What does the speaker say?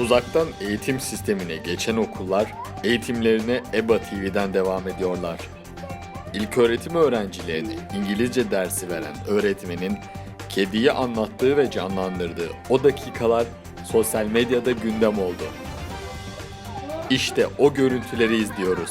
Uzaktan eğitim sistemine geçen okullar eğitimlerine EBA TV'den devam ediyorlar. İlköğretim öğrencilerine İngilizce dersi veren öğretmenin kediyi anlattığı ve canlandırdığı o dakikalar sosyal medyada gündem oldu. İşte o görüntüleri izliyoruz.